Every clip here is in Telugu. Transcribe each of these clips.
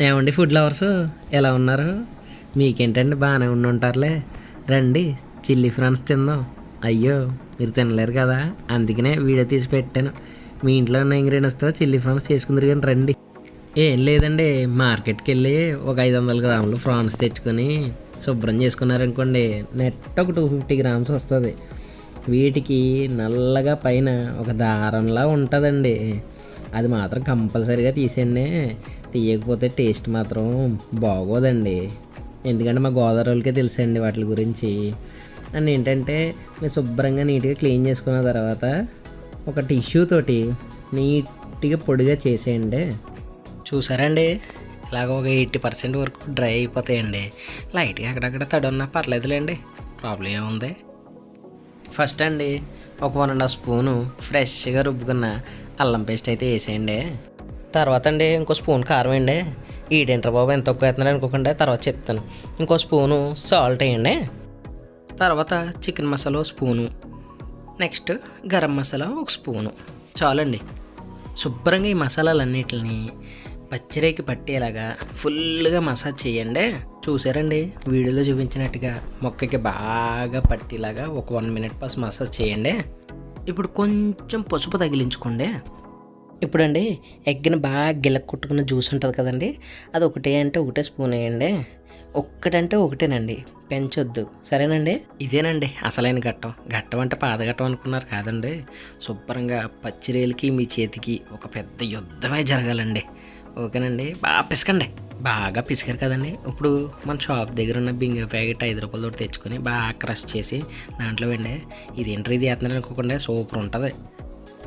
ఏమండి ఫుడ్ లవర్స్ ఎలా ఉన్నారు? మీకేంటండి బాగానే ఉండి ఉంటారులే. రండి చిల్లీ ఫ్రాన్స్ తిందాం. అయ్యో మీరు తినలేరు కదా? అందుకనే వీడియో తీసి పెట్టాను. మీ ఇంట్లో ఉన్న ఇంగ్రీడియంట్స్తో చిల్లీ ఫ్రాన్స్ చేసుకుందరు కానీ రండి. ఏం లేదండి మార్కెట్కి వెళ్ళి ఒక ఐదు వందల గ్రాములు ఫ్రాన్స్ తెచ్చుకొని శుభ్రం చేసుకున్నారనుకోండి నెట్ ఒక టూ ఫిఫ్టీ గ్రామ్స్ వస్తుంది. వీటికి నల్లగా పైన ఒక దారంలా ఉంటుందండి. అది మాత్రం కంపల్సరీగా తీసేయండి. తీయకపోతే టేస్ట్ మాత్రం బాగోదండి. ఎందుకంటే మా గోదావరి వాళ్ళకే తెలుసండి వాటి గురించి. అండ్ ఏంటంటే మీరు శుభ్రంగా నీట్గా క్లీన్ చేసుకున్న తర్వాత ఒక టిష్యూ తోటి నీట్గా పొడిగా చేసేయండి. చూసారండి? ఇలాగ ఒక ఎయిటీ పర్సెంట్ వరకు డ్రై అయిపోతాయండి. లైట్గా అక్కడక్కడ తడి ఉన్నా పర్లేదులేండి. ప్రాబ్లం ఏముంది? ఫస్ట్ అండి ఒక వన్ అండ్ హాఫ్ స్పూను ఫ్రెష్గా రుబ్బుకున్న అల్లం పేస్ట్ అయితే వేసేయండి. తర్వాత అండి ఇంకో స్పూన్ కారం వేయండి. ఈడేంటర్ బాబు ఎంత తక్కువ వేస్తున్నారు అనుకోకుండా తర్వాత చెప్తాను. ఇంకో స్పూను సాల్ట్ వేయండి. తర్వాత chicken masala spoon. Next garam masala ఒక స్పూను. చాలండి. శుభ్రంగా ఈ మసాలాలన్నిటిని పచ్చిరేకి పట్టేలాగా ఫుల్గా మసాజ్ చేయండి. చూసారండి? వీడియోలో చూపించినట్టుగా మొక్కకి బాగా పట్టేలాగా ఒక వన్ మినిట్ పాస్ మసాజ్ చేయండి. ఇప్పుడు కొంచెం పసుపు తగిలించుకోండి. ఇప్పుడండి ఎగ్గిన బాగా గిలక్ కొట్టుకున్న జ్యూస్ ఉంటుంది కదండి అది ఒకటే అంటే ఒకటే స్పూన్ వేయండి. ఒక్కటంటే ఒకటేనండి పెంచొద్దు. సరేనండి? ఇదేనండి అసలైన ఘట్టం. ఘట్టం అంటే పాదఘట్టం అనుకున్నారు కాదండి. శుభ్రంగా పచ్చిరేలకి మీ చేతికి ఒక పెద్ద యుద్ధమే జరగాలండి. ఓకేనండి? బాగా పిసకండి. బాగా పిసికారు కదండి. ఇప్పుడు మన షాప్ దగ్గర ఉన్న బింగ ప్యాకెట్ ఐదు రూపాయలు తోటి తెచ్చుకొని బాగా క్రష్ చేసి దాంట్లో వెండి ఇది ఏంటి ఇది వేస్తున్నారు అనుకోకుండా సూపర్ ఉంటుంది.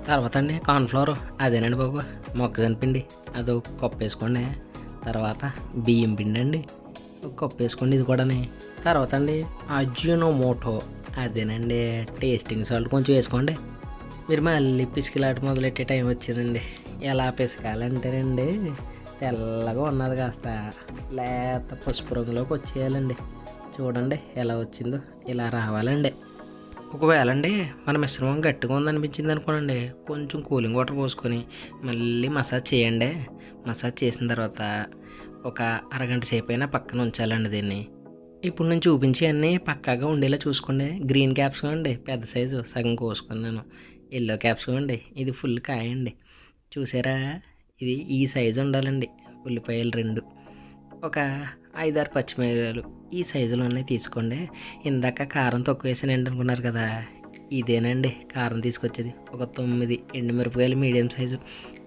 తర్వాత అండి కార్న్ఫ్లవర్ అదేనండి బాబు మొక్కజొన్న పిండి. అది ఒక కప్పు వేసుకోండి తర్వాత బియ్యం పిండి అండి ఒక కప్పు వేసుకోండి ఇది కూడాని. తర్వాత అండి అజ్యునోమోటో. అదేనండి టేస్టింగ్ సాల్ట్ కొంచెం వేసుకోండి. మీరు మళ్ళీ పిసికిలాట మొదలెట్టే టైం వచ్చిందండి. ఎలా పిసకాలంటేనండి తెల్లగా ఉన్నది కాస్త. లేత పసుపు రంగులోకి వచ్చేయాలండి. చూడండి ఎలా వచ్చిందో. ఇలా రావాలండి. ఒకవేళ అండి మన మిశ్రమం గట్టిగా ఉందనిపించింది అనుకోనండి కొంచెం కూలింగ్ వాటర్ పోసుకొని మళ్ళీ మసాజ్ చేయండి. మసాజ్ చేసిన తర్వాత ఒక అరగంట సేపు అయినా పక్కన ఉంచాలండి దీన్ని. ఇప్పుడు నేను చూపించి అన్నీ పక్కాగా ఉండేలా చూసుకోండి. గ్రీన్ క్యాప్స్ అండి పెద్ద సైజు సగం కోసుకున్నాను. ఎల్లో క్యాప్స్ అండి ఇది ఫుల్ కాయ అండి చూసారా? ఇది ఈ సైజు ఉండాలండి ఉల్లిపాయలు రెండు. ఒక ఐదారు పచ్చిమిరపకాయలు ఈ సైజులోనే తీసుకోండి. ఇందాక కారం తక్కువ వేసానండి అనుకున్నారు కదా ఇదేనండి కారం తీసుకొచ్చేది. ఒక తొమ్మిది ఎండుమిరపకాయలు మీడియం సైజు.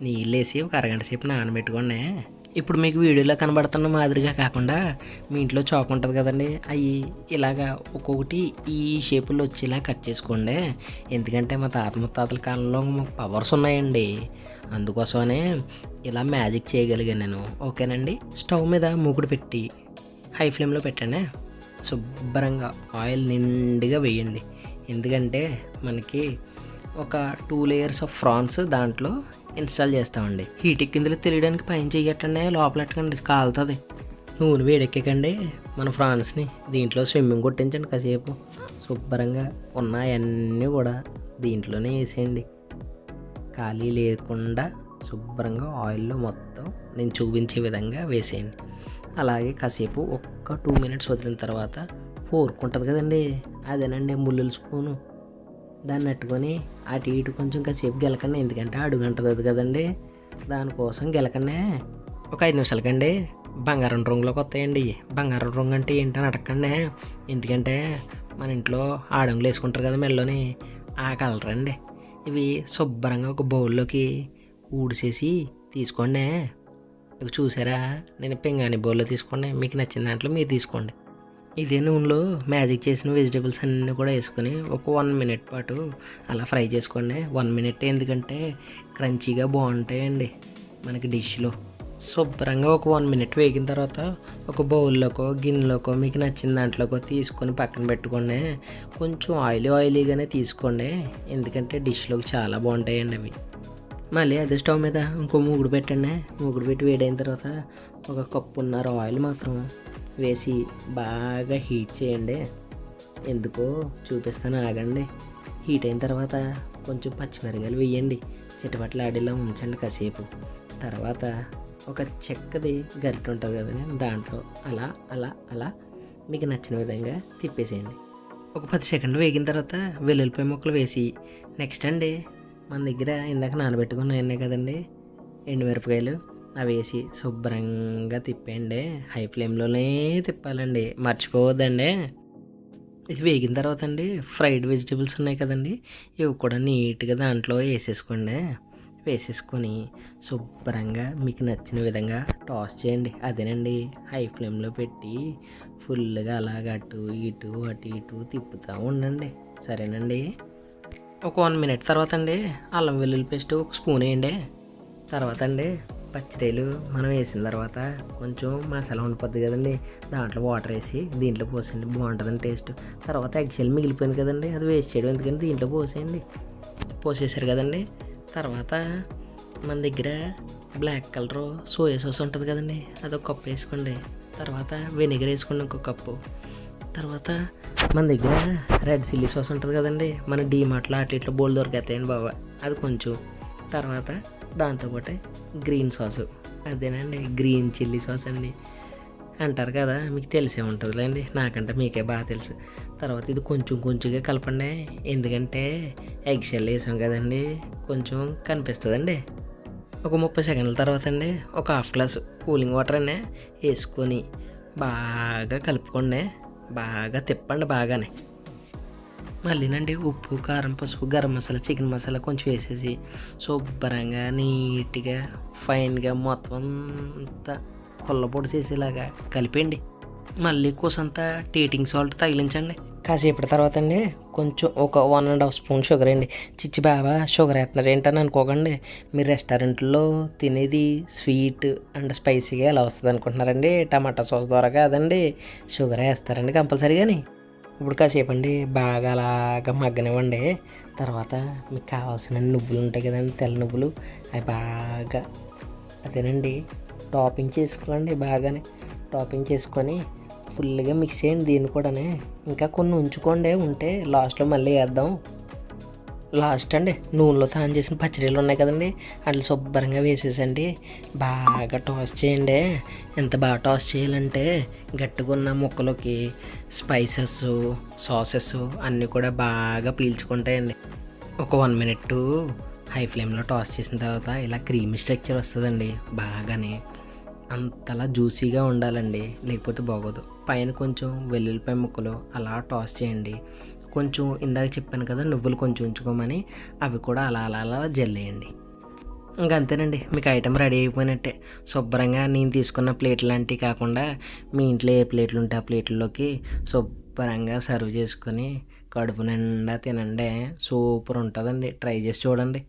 నీళ్ళు వేసి ఒక అరగంట సేపు నానబెట్టుకోండి. ఇప్పుడు మీకు వీడియోలో కనబడుతున్న మాదిరిగా కాకుండా మీ ఇంట్లో చాకు ఉంటుంది కదండి అవి ఇలాగా ఒక్కొక్కటి ఈ షేపులో వచ్చేలా కట్ చేసుకోండి. ఎందుకంటే మా తాత ముత్తాతల కాలంలో మాకు పవర్స్ ఉన్నాయండి. అందుకోసమనే ఇలా మ్యాజిక్ చేయగలిగాను నేను. ఓకేనండి? స్టవ్ మీద మూకుడు పెట్టి హై ఫ్లేమ్లో పెట్టండి శుభ్రంగా ఆయిల్ నిండుగా వేయండి. ఎందుకంటే మనకి ఒక టూ లేయర్స్ ఆఫ్ ఫ్రాన్స్ దాంట్లో ఇన్స్టాల్ చేస్తామండి. హీట్ ఎక్కిందులో తెలియడానికి పైన లోపల ఎట్టకండి కాలుతుంది. నూనె వేడెక్కకండి మన ఫ్రాన్స్ని దీంట్లో స్విమ్మింగ్ కొట్టించండి కాసేపు. శుభ్రంగా ఉన్నాయన్నీ కూడా దీంట్లోనే వేసేయండి. ఖాళీ లేకుండా శుభ్రంగా ఆయిల్లో మొత్తం నేను చూపించే విధంగా వేసేయండి. అలాగే కాసేపు ఒక్క టూ మినిట్స్ వదిలిన తర్వాత ఫోర్క్ ఉంటుంది కదండి. అదేనండి ముల్లుల స్పూను. దాన్ని నట్టుకొని అటు ఇటు కొంచెం కాసేపు గెలకండి ఎందుకంటే అడుగంటది అది కదండి. దానికోసం గెలకండి. ఒక ఐదు నిమిషాలకండి. బంగారం రంగులోకి వస్తాయండి. బంగారం రంగు అంటే ఏంటని అడగండి ఎందుకంటే మన ఇంట్లో ఆడంగులు వేసుకుంటారు కదా మెల్లోని ఆ కలర్ అండి. ఇవి శుభ్రంగా ఒక బౌల్లోకి ఊడిసేసి తీసుకోండి. ఇక చూసారా? నేను పింగాని బౌల్లో తీసుకోండి మీకు నచ్చిన దాంట్లో మీరు తీసుకోండి. ఇదే నూనెలో మ్యాజిక్ చేసిన వెజిటేబుల్స్ అన్నీ కూడా వేసుకొని ఒక వన్ మినిట్ పాటు అలా ఫ్రై చేసుకోండి. వన్ మినిట్ ఎందుకంటే క్రంచీగా బాగుంటాయండి మనకి డిష్లో. శుభ్రంగా ఒక వన్ మినిట్ వేగిన తర్వాత ఒక బౌల్లోకో గిన్నెలోకో మీకు నచ్చిన దాంట్లోకో తీసుకొని పక్కన పెట్టుకోండి. కొంచెం ఆయిలీ ఆయిలీగానే తీసుకోండి. ఎందుకంటే డిష్లోకి చాలా బాగుంటాయండి అవి. మళ్ళీ అదే స్టవ్ మీద ఇంకో మూగుడు పెట్టండి. మూగుడు పెట్టి వేడైన తర్వాత ఒక కప్పున్నర ఆయిల్ మాత్రం వేసి బాగా హీట్ చేయండి. ఎందుకో చూపిస్తాను ఆగండి. హీట్ అయిన తర్వాత కొంచెం పచ్చిమిరకాయలు వేయండి. చిటపట్లు ఆడేలా ఉంచండి కాసేపు. తర్వాత ఒక చెక్కది గరిట ఉంటుంది కదండి దాంట్లో అలా అలా అలా మీకు నచ్చిన విధంగా తిప్పేసేయండి. ఒక పది సెకండ్లు వేగిన తర్వాత వెల్లుల్లిపాయ ముక్కలు వేసి నెక్స్ట్ అండి మన దగ్గర ఇందాక నానబెట్టుకున్నాయనే కదండి? ఎండుమిరపకాయలు. అవి వేసి శుభ్రంగా తిప్పేయండి. హై ఫ్లేమ్లోనే తిప్పాలండి. మర్చిపోవద్దండి. ఇది వేగిన తర్వాత అండి ఫ్రైడ్ వెజిటేబుల్స్ ఉన్నాయి కదండి ఇవి కూడా నీట్గా దాంట్లో వేసేసుకోండి. వేసేసుకొని శుభ్రంగా మీకు నచ్చిన విధంగా టాస్ చేయండి. అదేనండి హై ఫ్లేమ్లో పెట్టి ఫుల్గా అలాగ అటు ఇటు అటు ఇటు తిప్పుతూ ఉండండి. సరేనండి? ఒక వన్ మినిట్ తర్వాత అండి అల్లం వెల్లుల్లి పేస్ట్ ఒక స్పూన్ వేయండి. తర్వాత అండి పచ్చిరొయ్యలు మనం వేసిన తర్వాత కొంచెం మసాలా ఉండిపోద్ది కదండి. దాంట్లో వాటర్ వేసి దీంట్లో పోసేయండి. బాగుంటుందండి టేస్ట్ తర్వాత ఎగ్షెల్ మిగిలిపోయింది కదండి. అది వేస్ట్ చేయడం ఎందుకంటే దీంట్లో పోసేయండి. పోసేసారు కదండి. తర్వాత మన దగ్గర బ్లాక్ కలర్ సోయా సాస్ ఉంటుంది కదండి. అది ఒక కప్పు వేసుకోండి. తర్వాత వెనిగర్ వేసుకోండి ఇంకో కప్పు. తర్వాత మన దగ్గర రెడ్ చిల్లీ సాస్ ఉంటుంది కదండి మన డీమార్ట్లో అట్లా ఇట్లా బోల్ దొరికేస్తాయండి బాబా అది కొంచెం తర్వాత దాంతోపాటు గ్రీన్ సాసు అదేనండి గ్రీన్ చిల్లీ సాస్ అండి. అంటారు కదా మీకు తెలిసే ఉంటుందిలేండి నాకంటే మీకే బాగా తెలుసు. తర్వాత ఇది కొంచెం కొంచెంగా కలపండి. ఎందుకంటే ఎగ్ షెల్ వేసాం కదండి కొంచెం కనిపిస్తుందండి. ఒక ముప్పై సెకండ్ల తర్వాత అండి ఒక హాఫ్ గ్లాస్ కూలింగ్ వాటర్ అండి వేసుకొని బాగా కలుపుకోండి. బాగా తిప్పండి బాగానే. మళ్ళీనండి ఉప్పు కారం పసుపు గరం మసాలా చికెన్ మసాలా కొంచెం వేసేసి శుభ్రంగా నీట్గా ఫైన్గా మొత్తం అంతా కొల్లపొడి చేసేలాగా కలిపండి మళ్ళీ కూసంత టేటింగ్ సాల్ట్ తగిలించండి. కాసేపటి తర్వాత అండి కొంచెం ఒక one and half spoon sugar అండి. చిచ్చి బాబా షుగర్ వేస్తున్నారు. ఏంటని అనుకోకండి మీరు రెస్టారెంట్లో తినేది స్వీట్ అండ్ స్పైసీగా ఎలా వస్తుంది అనుకుంటున్నారండి? టమాటా సాస్ ద్వారా కాదండి షుగర్ వేస్తారండి కంపల్సరీగాని. ఇప్పుడు కాసేపు అండి బాగా అలాగా మగ్గనివ్వండి. తర్వాత మీకు కావాల్సిన నువ్వులు ఉంటాయి కదండి తెల్ల నువ్వులు అవి బాగా అదేనండి టాపింగ్ చేసుకోండి బాగానే. టాపింగ్ చేసుకొని ఫుల్గా మిక్స్ చేయండి దీన్ని కూడానే. ఇంకా కొన్ని ఉంచుకోండి ఉంటే లాస్ట్లో మళ్ళీ వేద్దాం. లాస్ట్ అండి నూనెలో తాన్ చేసిన పచ్చడిలు ఉన్నాయి కదండి అట్లా శుభ్రంగా వేసేసండి. బాగా టాస్ చేయండి. ఎంత బాగా టాస్ చేయాలంటే గట్టిగా ఉన్న ముక్కలోకి స్పైసెస్ సాసెస్ అన్నీ కూడా బాగా పీల్చుకుంటాయండి. ఒక వన్ మినిట్ హై ఫ్లేమ్లో టాస్ చేసిన తర్వాత ఇలా క్రీమీ స్ట్రక్చర్ వస్తుందండి బాగానే. అంతలా జ్యూసీగా ఉండాలండి లేకపోతే బాగోదు. పైన కొంచెం వెల్లుల్లిపాయ ముక్కలు అలా టాస్ చేయండి. కొంచెం ఇందాక చెప్పాను కదా నువ్వులు కొంచెం ఉంచుకోమని అవి కూడా అలా అలా అలా జల్లేయండి. ఇంకా అంతేనండి మీకు ఐటెం రెడీ అయిపోయినట్టే. శుభ్రంగా నేను తీసుకున్న ప్లేట్లు లాంటివి కాకుండా మీ ఇంట్లో ఏ ప్లేట్లు ఉంటే ఆ ప్లేట్లలోకి శుభ్రంగా సర్వ్ చేసుకొని కడుపు నిండా తినండి. సూపర్ ఉంటుందండి ట్రై చేసి చూడండి.